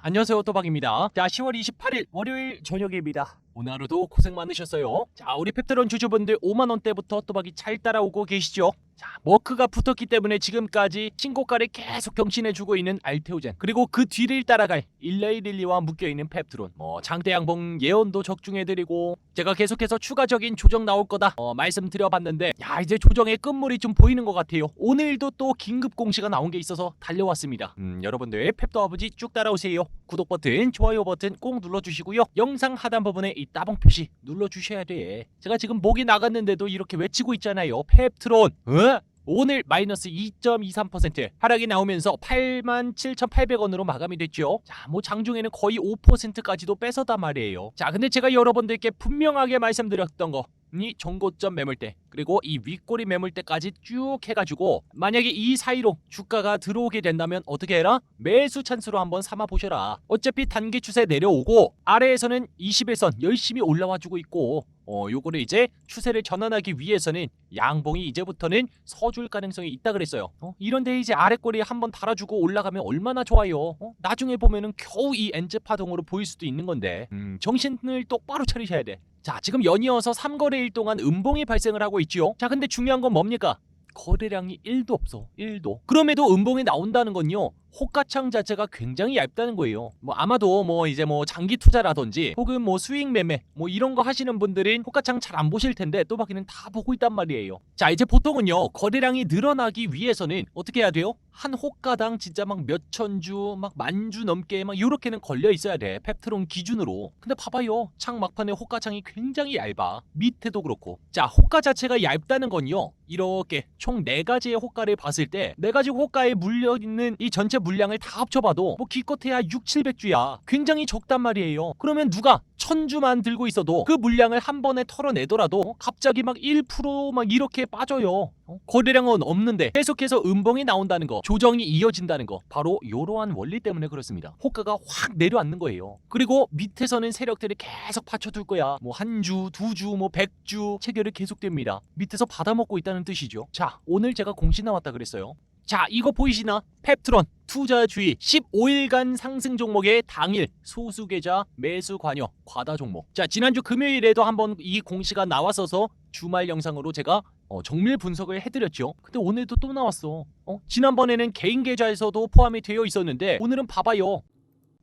안녕하세요. 또박입니다. 자, 10월 28일 월요일 저녁입니다. 오늘 하루도 고생 많으셨어요. 자, 우리 펩트론 주주분들 5만 원대부터 또박이 잘 따라오고 계시죠? 자, 머크가 붙었기 때문에 지금까지 신고가를 계속 경신해주고 있는 알테오젠. 그리고 그 뒤를 따라갈 일레이릴리와 묶여있는 펩트론. 뭐 장대양봉 예언도 적중해드리고 제가 계속해서 추가적인 조정 나올 거다 어, 말씀드려봤는데 야 이제 조정의 끝물이 좀 보이는 것 같아요. 오늘도 또 긴급 공시가 나온 게 있어서 달려왔습니다. 음, 여러분들 펩도 아버지 쭉 따라오세요. 구독 버튼 좋아요 버튼 꼭 눌러주시고요. 영상 하단 부분에 이 따봉 표시 눌러주셔야 돼 제가 지금 목이 나갔는데도 이렇게 외치고 있잖아요 펩트론 어? 오늘 마이너스 2.23% 하락이 나오면서 87,800원으로 마감이 됐죠. 자, 뭐 장중에는 거의 5%까지도 뺏어다 말이에요. 자, 근데 제가 여러분들께 분명하게 말씀드렸던 거. 이 정고점 매물대 그리고 이 윗꼬리 매물대까지 쭉 해가지고 만약에 이 사이로 주가가 들어오게 된다면 어떻게 해라? 매수 찬스로 한번 삼아 보셔라. 어차피 단기 추세 내려오고 아래에서는 21선 열심히 올라와주고 있고 어 요거를 이제 추세를 전환하기 위해서는 양봉이 이제부터는 서줄 가능성이 있다 그랬어요 어, 이런데 이제 아래꼬리 한번 달아주고 올라가면 얼마나 좋아요 어? 나중에 보면은 겨우 이 엔즈 파동으로 보일 수도 있는 건데 음, 정신을 똑바로 차리셔야 돼 자, 지금 연이어서 3거래일 동안 음봉이 발생을 하고 있지요. 자, 근데 중요한 건 뭡니까? 거래량이 1도 없어. 1도. 그럼에도 음봉이 나온다는 건요. 호가창 자체가 굉장히 얇다는 거예요. 뭐 아마도 뭐 이제 뭐 장기 투자라든지 혹은 뭐 수익 매매 뭐 이런 거 하시는 분들은 호가창 잘 안 보실 텐데 또박이는 다 보고 있단 말이에요. 자 이제 보통은요 거래량이 늘어나기 위해서는 어떻게 해야 돼요? 한 호가당 진짜 막 몇천 주, 막 만 주 넘게 막 이렇게는 걸려 있어야 돼. 펩트론 기준으로. 근데 봐봐요. 창 막판에 호가창이 굉장히 얇아. 밑에도 그렇고. 자, 호가 자체가 얇다는 건요. 이렇게 총 네 가지의 호가를 봤을 때 네 가지 호가에 물려 있는 이 전체 물량을 다 합쳐봐도 뭐 기껏해야 6, 700주야. 굉장히 적단 말이에요. 그러면 누가 천주만 들고 있어도 그 물량을 한 번에 털어내더라도 갑자기 막 1%막 이렇게 빠져요. 어? 거래량은 없는데 계속해서 음봉이 나온다는 거, 조정이 이어진다는 거, 바로 이러한 원리 때문에 그렇습니다. 호가가 확 내려앉는 거예요. 그리고 밑에서는 세력들이 계속 받쳐둘 거야. 뭐 한 주, 두 주, 뭐 백 주 체결이 계속됩니다. 밑에서 받아먹고 있다는 뜻이죠. 자, 오늘 제가 공시 나왔다 그랬어요. 자, 이거 보이시나? 펩트론 투자 주의 15일간 상승 종목의 당일 소수 계좌 매수 관여 과다 종목. 자, 지난주 금요일에도 한번 이 공시가 나왔어서 주말 영상으로 제가 어, 정밀 분석을 해드렸죠. 근데 오늘도 또 나왔어. 어? 지난번에는 개인 계좌에서도 포함이 되어 있었는데 오늘은 봐봐요.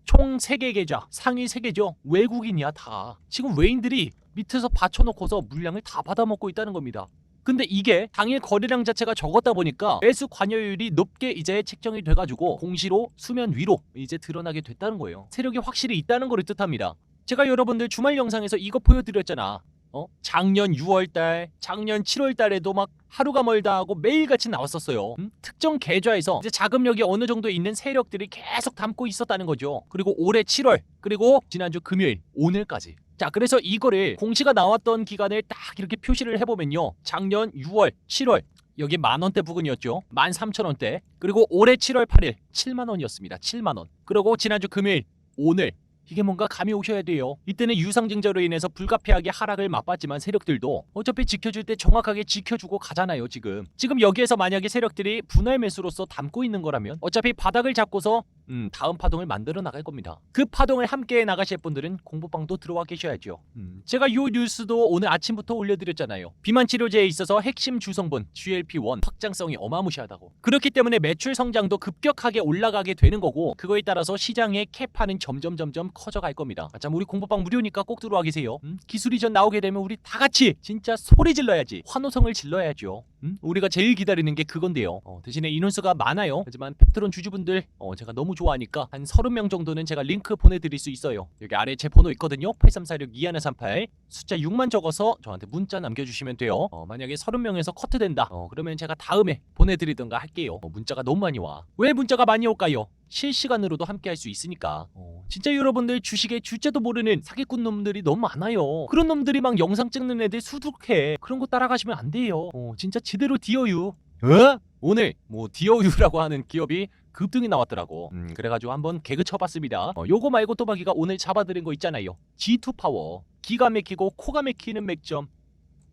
총 3개 계좌, 상위 3개죠. 외국인이야 다. 지금 외인들이 밑에서 받쳐놓고서 물량을 다 받아먹고 있다는 겁니다. 근데 이게 당일 거래량 자체가 적었다 보니까 매수 관여율이 높게 이제 책정이 돼가지고 공시로 수면 위로 이제 드러나게 됐다는 거예요. 세력이 확실히 있다는 걸 뜻합니다. 제가 여러분들 주말 영상에서 이거 보여드렸잖아. 어? 작년 6월달, 작년 7월달에도 막 하루가 멀다 하고 매일같이 나왔었어요. 음? 특정 계좌에서 이제 자금력이 어느 정도 있는 세력들이 계속 담고 있었다는 거죠. 그리고 올해 7월, 그리고 지난주 금요일, 오늘까지. 자, 그래서 이거를 공시가 나왔던 기간을 딱 이렇게 표시를 해보면요. 작년 6월, 7월, 여기 만 원대 부근이었죠. 만 삼천 원대. 그리고 올해 7월 8일 7만 원이었습니다. 7만 원. 그리고 지난주 금요일, 오늘 이게 뭔가 감이 오셔야 돼요. 이때는 유상증자로 인해서 불가피하게 하락을 맛봤지만 세력들도 어차피 지켜줄 때 정확하게 지켜주고 가잖아요, 지금. 지금 여기에서 만약에 세력들이 분할 매수로서 담고 있는 거라면 어차피 바닥을 잡고서 음, 다음 파동을 만들어 나갈 겁니다. 그 파동을 함께 나가실 분들은 공부방도 들어와 계셔야죠. 음, 제가 요 뉴스도 오늘 아침부터 올려드렸잖아요. 비만 치료제에 있어서 핵심 주성분 GLP-1 확장성이 어마무시하다고. 그렇기 때문에 매출 성장도 급격하게 올라가게 되는 거고 그거에 따라서 시장의 캐파는 점점 점점 커져갈 겁니다. 자, 우리 공부방 무료니까 꼭 들어와 계세요. 음, 기술 이전 나오게 되면 우리 다 같이 진짜 소리 질러야지. 환호성을 질러야죠. 음? 우리가 제일 기다리는 게 그건데요. 어, 대신에 인원수가 많아요. 하지만 펩트론 주주분들 어, 제가 너무 좋아하니까 한 30명 정도는 제가 링크 보내드릴 수 있어요. 여기 아래 제 번호 있거든요. 8346-2138 숫자 6만 적어서 저한테 문자 남겨주시면 돼요. 어, 만약에 30명에서 커트된다. 어, 그러면 제가 다음에 보내드리던가 할게요. 어, 문자가 너무 많이 와. 왜 문자가 많이 올까요? 실시간으로도 함께 할 수 있으니까. 어, 진짜 여러분들 주식의 주제도 모르는 사기꾼 놈들이 너무 많아요. 그런 놈들이 막 영상 찍는 애들 수두룩해. 그런 거 따라가시면 안 돼요. 어, 진짜 제대로 디어유. 어? 오늘 뭐 디어유라고 하는 기업이 급등이 나왔더라고. 음, 그래가지고 한번 개그 쳐봤습니다. 어, 요거 말고 또박이가 오늘 잡아드린 거 있잖아요. G2 파워 기가 막히고 코가 막히는 맥점.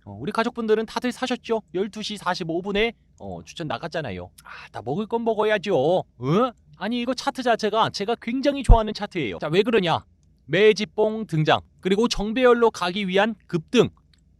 어, 우리 가족분들은 다들 사셨죠? 12시 45분에? 어, 추천 나갔잖아요. 아, 다 먹을 건 먹어야죠. 어? 아니 이거 차트 자체가 제가 굉장히 좋아하는 차트예요. 자 왜 그러냐? 매집봉 등장 그리고 정배열로 가기 위한 급등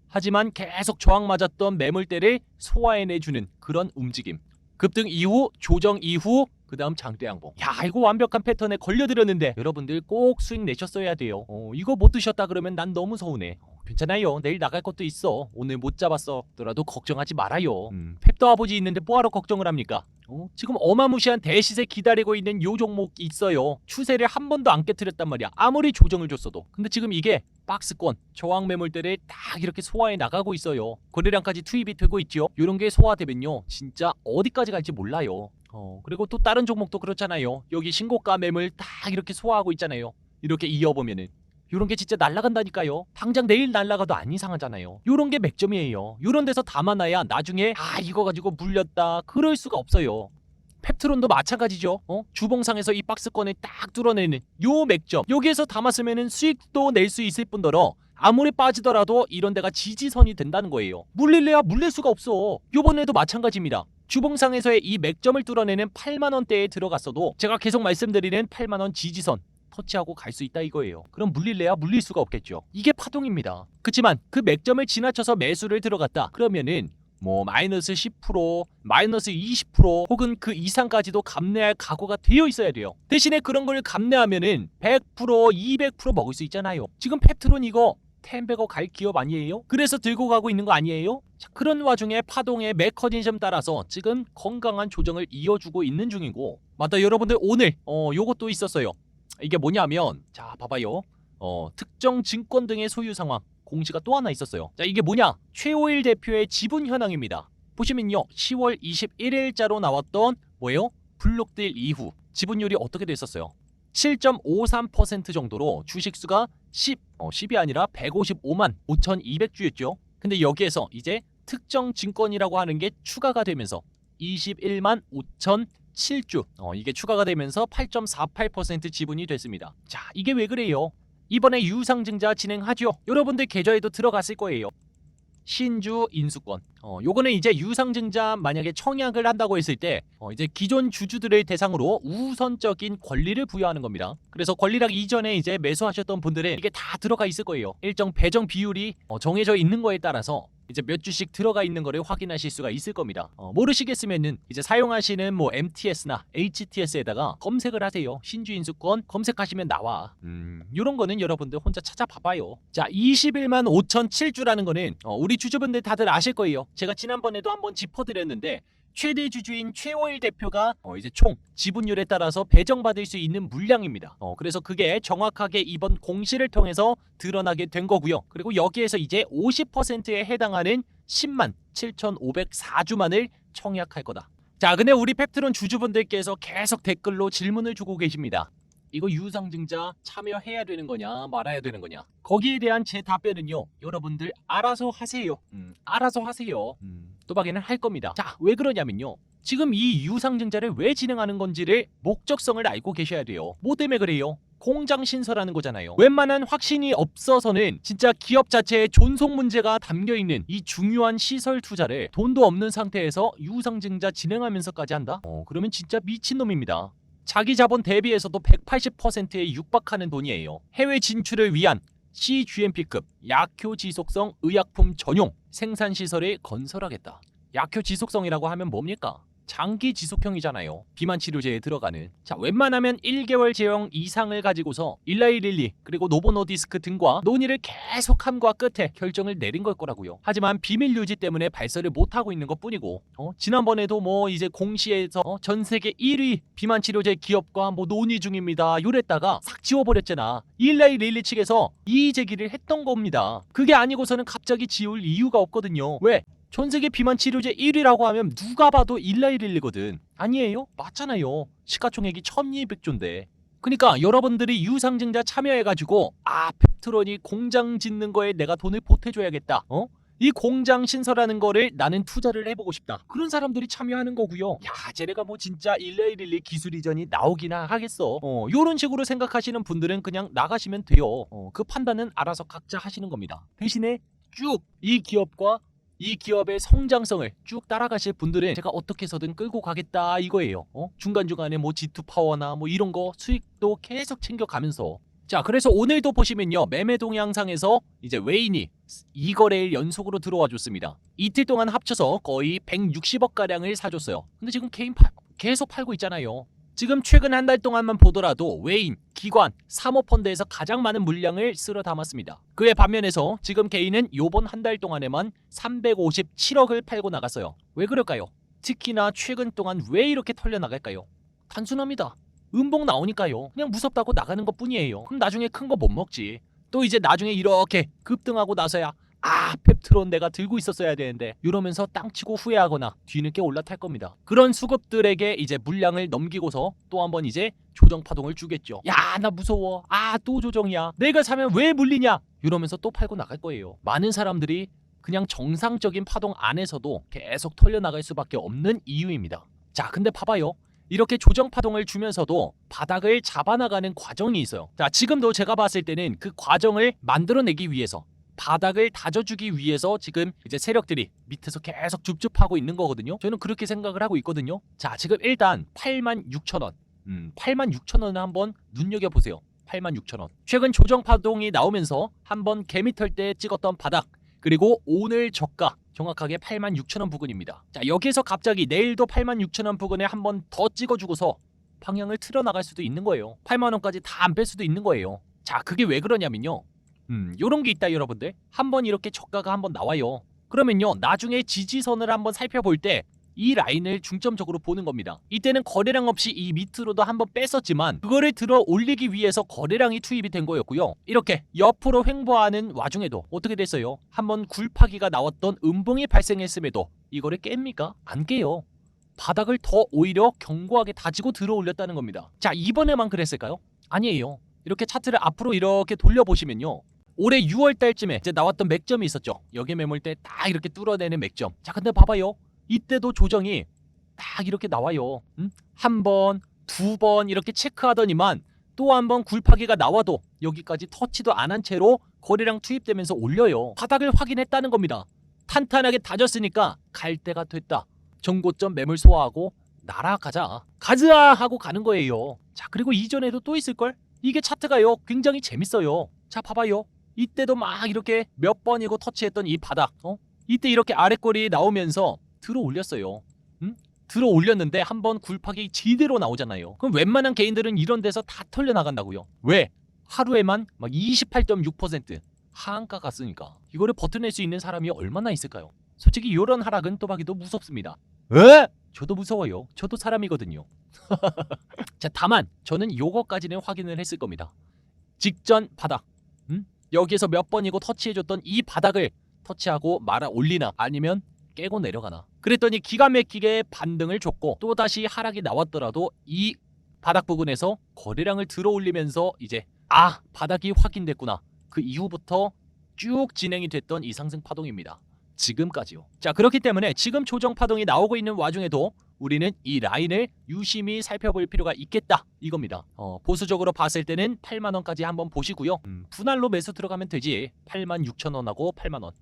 하지만 계속 저항 맞았던 매물대를 소화해내주는 그런 움직임 급등 이후 조정 이후 그 다음 장대 양봉 야 이거 완벽한 패턴에 걸려들었는데 여러분들 꼭 수익 내셨어야 돼요 어, 이거 못 드셨다 그러면 난 너무 서운해 어, 괜찮아요 내일 나갈 것도 있어 오늘 못 잡았어 더라도 걱정하지 말아요 음, 펩도 아버지 있는데 뭐하러 걱정을 합니까 어? 지금 어마무시한 대시세 기다리고 있는 요 종목 있어요. 추세를 한 번도 안 깨뜨렸단 말이야. 아무리 조정을 줬어도. 근데 지금 이게 박스권, 저항 매물대를 딱 이렇게 소화해 나가고 있어요. 거래량까지 투입이 되고 있죠. 이런 게 소화되면요. 진짜 어디까지 갈지 몰라요. 어, 그리고 또 다른 종목도 그렇잖아요. 여기 신고가 매물 딱 이렇게 소화하고 있잖아요. 이렇게 이어보면은. 요런 게 진짜 날라간다니까요. 당장 내일 날라가도 안 이상하잖아요. 요런 게 맥점이에요. 요런 데서 담아놔야 나중에 아 이거 가지고 물렸다 그럴 수가 없어요. 펩트론도 마찬가지죠. 어? 주봉상에서 이 박스권을 딱 뚫어내는 요 맥점 여기에서 담았으면은 수익도 낼 수 있을 뿐더러 아무리 빠지더라도 이런 데가 지지선이 된다는 거예요. 물릴래야 물릴 수가 없어. 요번에도 마찬가지입니다. 주봉상에서의 이 맥점을 뚫어내는 8만 원대에 들어갔어도 제가 계속 말씀드리는 8만 원 지지선 터치하고 갈 수 있다 이거예요. 그럼 물릴래야 물릴 수가 없겠죠. 이게 파동입니다. 그렇지만 그 맥점을 지나쳐서 매수를 들어갔다. 그러면은 뭐 마이너스 10% 마이너스 20% 혹은 그 이상까지도 감내할 각오가 되어 있어야 돼요. 대신에 그런 걸 감내하면은 100% 200% 먹을 수 있잖아요. 지금 펩트론 이거 텐베거 갈 기업 아니에요? 그래서 들고 가고 있는 거 아니에요? 자, 그런 와중에 파동의 메커니즘 따라서 지금 건강한 조정을 이어주고 있는 중이고 맞다 여러분들 오늘 어 요것도 있었어요. 이게 뭐냐면 자 봐봐요. 어 특정 증권 등의 소유 상황 공시가 또 하나 있었어요. 자 이게 뭐냐? 최호일 대표의 지분 현황입니다. 보시면요. 10월 21일자로 나왔던 뭐예요? 블록딜 이후 지분율이 어떻게 됐었어요? 7.53% 정도로 주식수가 10, 어, 10이 아니라 155만 5,200주였죠. 근데 여기에서 이제 특정 증권이라고 하는 게 추가가 되면서 21만 5,007주 어, 이게 추가가 되면서 8.48% 지분이 됐습니다. 자, 이게 왜 그래요? 이번에 유상증자 진행하죠. 여러분들 계좌에도 들어갔을 거예요. 신주 인수권. 어, 요거는 이제 유상증자 만약에 청약을 한다고 했을 때 어, 이제 기존 주주들을 대상으로 우선적인 권리를 부여하는 겁니다. 그래서 권리락 이전에 이제 매수하셨던 분들은 이게 다 들어가 있을 거예요. 일정 배정 비율이 어, 정해져 있는 거에 따라서 이제 몇 주씩 들어가 있는 거를 확인하실 수가 있을 겁니다. 어, 모르시겠으면은 이제 사용하시는 뭐 MTS나 HTS에다가 검색을 하세요. 신주 인수권 검색하시면 나와. 음, 이런 거는 여러분들 혼자 찾아봐봐요. 자, 21만 5,007주라는 거는 어, 우리 주주분들 다들 아실 거예요. 제가 지난번에도 한번 짚어드렸는데 최대 주주인 최호일 대표가 어, 이제 총 지분율에 따라서 배정받을 수 있는 물량입니다. 어, 그래서 그게 정확하게 이번 공시를 통해서 드러나게 된 거고요. 그리고 여기에서 이제 50%에 해당하는 10만 7,504주만을 청약할 거다. 자, 근데 우리 펩트론 주주분들께서 계속 댓글로 질문을 주고 계십니다. 이거 유상증자 참여해야 되는 거냐 말아야 되는 거냐. 거기에 대한 제 답변은요 여러분들 알아서 하세요. 음, 알아서 하세요. 음, 또박이는 할 겁니다. 자 왜 그러냐면요. 지금 이 유상증자를 왜 진행하는 건지를 목적성을 알고 계셔야 돼요. 뭐 때문에 그래요? 공장 신설하는 거잖아요. 웬만한 확신이 없어서는 진짜 기업 자체에 존속 문제가 담겨 있는 이 중요한 시설 투자를 돈도 없는 상태에서 유상증자 진행하면서까지 한다? 어, 그러면 진짜 미친놈입니다. 자기 자본 대비해서도 180%에 육박하는 돈이에요. 해외 진출을 위한 CGMP급 약효 지속성 의약품 전용 생산 시설을 건설하겠다. 약효 지속성이라고 하면 뭡니까? 장기 지속형이잖아요. 비만 치료제에 들어가는. 자, 웬만하면 1개월 제형 이상을 가지고서 일라이릴리 그리고 노보노디스크 등과 논의를 계속함과 끝에 결정을 내린 걸 거라고요. 하지만 비밀 유지 때문에 발설을 못 하고 있는 것뿐이고, 어? 지난번에도 뭐 이제 공시에서 어? 전 세계 1위 비만 치료제 기업과 뭐 논의 중입니다. 요랬다가 싹 지워버렸잖아. 일라이릴리 측에서 이의 제기를 했던 겁니다. 그게 아니고서는 갑자기 지울 이유가 없거든요. 왜? 전 세계 비만 치료제 1위라고 하면 누가 봐도 일라이릴리거든. 아니에요? 맞잖아요. 시가총액이 1200조인데. 그러니까 여러분들이 유상증자 참여해가지고 아 펩트론이 공장 짓는 거에 내가 돈을 보태줘야겠다. 어? 이 공장 신설하는 거를 나는 투자를 해보고 싶다. 그런 사람들이 참여하는 거고요. 야, 쟤네가 뭐 진짜 일레일일리 기술 이전이 나오기나 하겠어. 어, 요런 식으로 생각하시는 분들은 그냥 나가시면 돼요. 어, 그 판단은 알아서 각자 하시는 겁니다. 대신에 쭉 이 기업과 이 기업의 성장성을 쭉 따라가실 분들은 제가 어떻게 해서든 끌고 가겠다 이거예요. 어? 중간중간에 뭐 G2 파워나 뭐 이런 거 수익도 계속 챙겨가면서 자, 그래서 오늘도 보시면요. 매매 동향상에서 이제 웨인이 2거래일 연속으로 들어와 줬습니다. 이틀 동안 합쳐서 거의 160억 가량을 사줬어요. 근데 지금 개인 파, 계속 팔고 있잖아요. 지금 최근 한 달 동안만 보더라도 웨인, 기관, 사모펀드에서 가장 많은 물량을 쓸어 담았습니다. 그의 반면에서 지금 개인은 요번 한 달 동안에만 357억을 팔고 나갔어요. 왜 그럴까요? 특히나 최근 동안 왜 이렇게 털려 나갈까요? 단순합니다. 음봉 나오니까요. 그냥 무섭다고 나가는 것 뿐이에요. 그럼 나중에 큰 거 못 먹지. 또 이제 나중에 이렇게 급등하고 나서야 아 펩트론 내가 들고 있었어야 되는데 이러면서 땅치고 후회하거나 뒤늦게 올라탈 겁니다. 그런 수급들에게 이제 물량을 넘기고서 또 한번 이제 조정 파동을 주겠죠. 야 나 무서워. 아 또 조정이야. 내가 사면 왜 물리냐? 이러면서 또 팔고 나갈 거예요. 많은 사람들이 그냥 정상적인 파동 안에서도 계속 털려 나갈 수밖에 없는 이유입니다. 자, 근데 봐봐요. 이렇게 조정 파동을 주면서도 바닥을 잡아나가는 과정이 있어요. 자, 지금도 제가 봤을 때는 그 과정을 만들어내기 위해서 바닥을 다져주기 위해서 지금 이제 세력들이 밑에서 계속 줍줍하고 있는 거거든요. 저는 그렇게 생각을 하고 있거든요. 자, 지금 일단 8만 6천 원. 음, 8만 6천 원을 한번 눈여겨보세요. 8만 6천 원. 최근 조정 파동이 나오면서 한번 개미털 때 찍었던 바닥 그리고 오늘 저가 정확하게 8만 6천 원 부근입니다. 자 여기에서 갑자기 내일도 8만 6천 원 부근에 한번 더 찍어주고서 방향을 틀어 나갈 수도 있는 거예요. 8만 원까지 다 안 뺄 수도 있는 거예요. 자 그게 왜 그러냐면요. 음 요런 게 있다 여러분들. 한번 이렇게 저가가 한번 나와요. 그러면요 나중에 지지선을 한번 살펴볼 때 이 라인을 중점적으로 보는 겁니다. 이때는 거래량 없이 이 밑으로도 한번 뺐었지만 그거를 들어 올리기 위해서 거래량이 투입이 된 거였고요. 이렇게 옆으로 횡보하는 와중에도 어떻게 됐어요? 한번 굴파기가 나왔던 음봉이 발생했음에도 이거를 깹니까? 안 깨요. 바닥을 더 오히려 견고하게 다지고 들어 올렸다는 겁니다. 자 이번에만 그랬을까요? 아니에요. 이렇게 차트를 앞으로 이렇게 돌려보시면요. 올해 6월 달쯤에 이제 나왔던 맥점이 있었죠. 여기 매물 때 딱 이렇게 뚫어내는 맥점. 자, 근데 봐봐요. 이때도 조정이 딱 이렇게 나와요. 음? 한 번, 두 번 이렇게 체크하더니만 또 한 번 굴파기가 나와도 여기까지 터치도 안 한 채로 거래량 투입되면서 올려요. 바닥을 확인했다는 겁니다. 탄탄하게 다졌으니까 갈 때가 됐다. 정고점 매물 소화하고 날아가자. 가자 하고 가는 거예요. 자, 그리고 이전에도 또 있을걸? 이게 차트가요. 굉장히 재밌어요. 자, 봐봐요. 이때도 막 이렇게 몇 번이고 터치했던 이 바닥. 어? 이때 이렇게 아랫골이 나오면서 들어 올렸어요. 음? 들어 올렸는데 한번 굴팍이 지대로 나오잖아요. 그럼 웬만한 개인들은 이런 데서 다 털려 나간다고요. 왜? 하루에만 막 28.6% 하한가 갔으니까 이거를 버텨낼 수 있는 사람이 얼마나 있을까요? 솔직히 이런 하락은 또박이도 무섭습니다. 에? 저도 무서워요. 저도 사람이거든요. 자, 다만 저는 요거까지는 확인을 했을 겁니다. 직전 바닥. 음? 여기에서 몇 번이고 터치해줬던 이 바닥을 터치하고 말아 올리나 아니면 깨고 내려가나. 그랬더니 기가 막히게 반등을 줬고 또다시 하락이 나왔더라도 이 바닥 부근에서 거래량을 들어 올리면서 이제 아 바닥이 확인됐구나. 그 이후부터 쭉 진행이 됐던 이 상승 파동입니다. 지금까지요. 자 그렇기 때문에 지금 조정 파동이 나오고 있는 와중에도 우리는 이 라인을 유심히 살펴볼 필요가 있겠다 이겁니다. 어, 보수적으로 봤을 때는 8만 원까지 한번 보시고요. 음, 분할로 매수 들어가면 되지. 8만 6천 원하고 8만 원.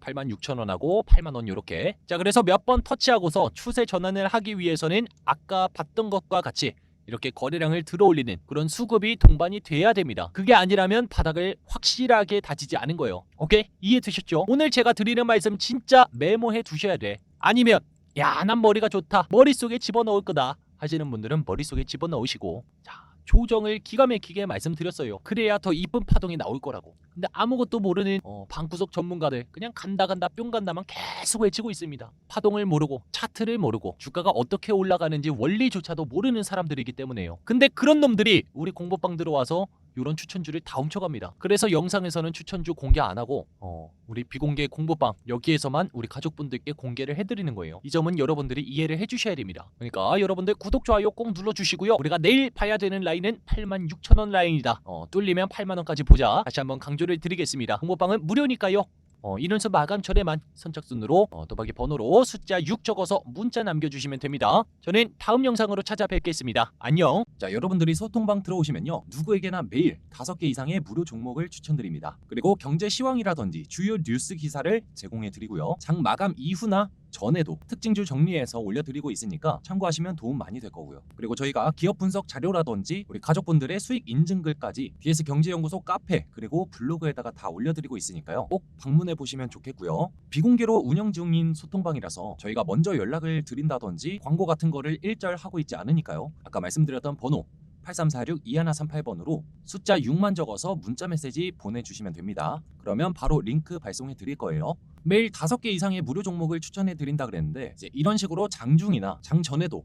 8만 6천 원하고 8만 원 이렇게. 자 그래서 몇 번 터치하고서 추세 전환을 하기 위해서는 아까 봤던 것과 같이 이렇게 거래량을 들어올리는 그런 수급이 동반이 돼야 됩니다. 그게 아니라면 바닥을 확실하게 다지지 않은 거예요. 오케이? 이해 되셨죠? 오늘 제가 드리는 말씀 진짜 메모해 두셔야 돼. 아니면 야, 난 머리가 좋다. 머릿속에 집어넣을 거다. 하시는 분들은 머릿속에 집어넣으시고 자, 조정을 기가 막히게 말씀드렸어요. 그래야 더 이쁜 파동이 나올 거라고. 근데 아무것도 모르는 어, 방구석 전문가들 그냥 간다 간다 뿅 간다만 계속 외치고 있습니다. 파동을 모르고 차트를 모르고 주가가 어떻게 올라가는지 원리조차도 모르는 사람들이기 때문에요. 근데 그런 놈들이 우리 공부방 들어와서 이런 추천주를 다 훔쳐갑니다. 그래서 영상에서는 추천주 공개 안 하고 어, 우리 비공개 공부방 여기에서만 우리 가족분들께 공개를 해드리는 거예요. 이 점은 여러분들이 이해를 해주셔야 됩니다. 그러니까 여러분들 구독 좋아요 꼭 눌러주시고요. 우리가 내일 봐야 되는 라인은 8만 6천 원 라인이다. 어, 뚫리면 8만 원까지 보자. 다시 한번 강조를 드리겠습니다. 공부방은 무료니까요. 어, 이른수 마감 철에만 선착순으로 어, 또박이 번호로 숫자 6 적어서 문자 남겨주시면 됩니다. 저는 다음 영상으로 찾아뵙겠습니다. 안녕. 자, 여러분들이 소통방 들어오시면요. 누구에게나 매일 5개 이상의 무료 종목을 추천드립니다. 그리고 경제 시황이라든지 주요 뉴스 기사를 제공해 드리고요. 장 마감 이후나 전에도 특징주 정리해서 올려드리고 있으니까 참고하시면 도움 많이 될 거고요. 그리고 저희가 기업 분석 자료라든지 우리 가족분들의 수익 인증글까지 BS 경제연구소 카페 그리고 블로그에다가 다 올려드리고 있으니까요. 꼭 방문해 보시면 좋겠고요. 비공개로 운영 중인 소통방이라서 저희가 먼저 연락을 드린다든지 광고 같은 거를 일절 하고 있지 않으니까요. 아까 말씀드렸던 번호 8346-2138번으로 숫자 6만 적어서 문자 메시지 보내주시면 됩니다. 그러면 바로 링크 발송해 드릴 거예요. 매일 5개 이상의 무료 종목을 추천해 드린다 그랬는데 이제 이런 식으로 장 중이나 장 전에도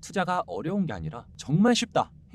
투자가 어려운 게 아니라 정말 쉽다.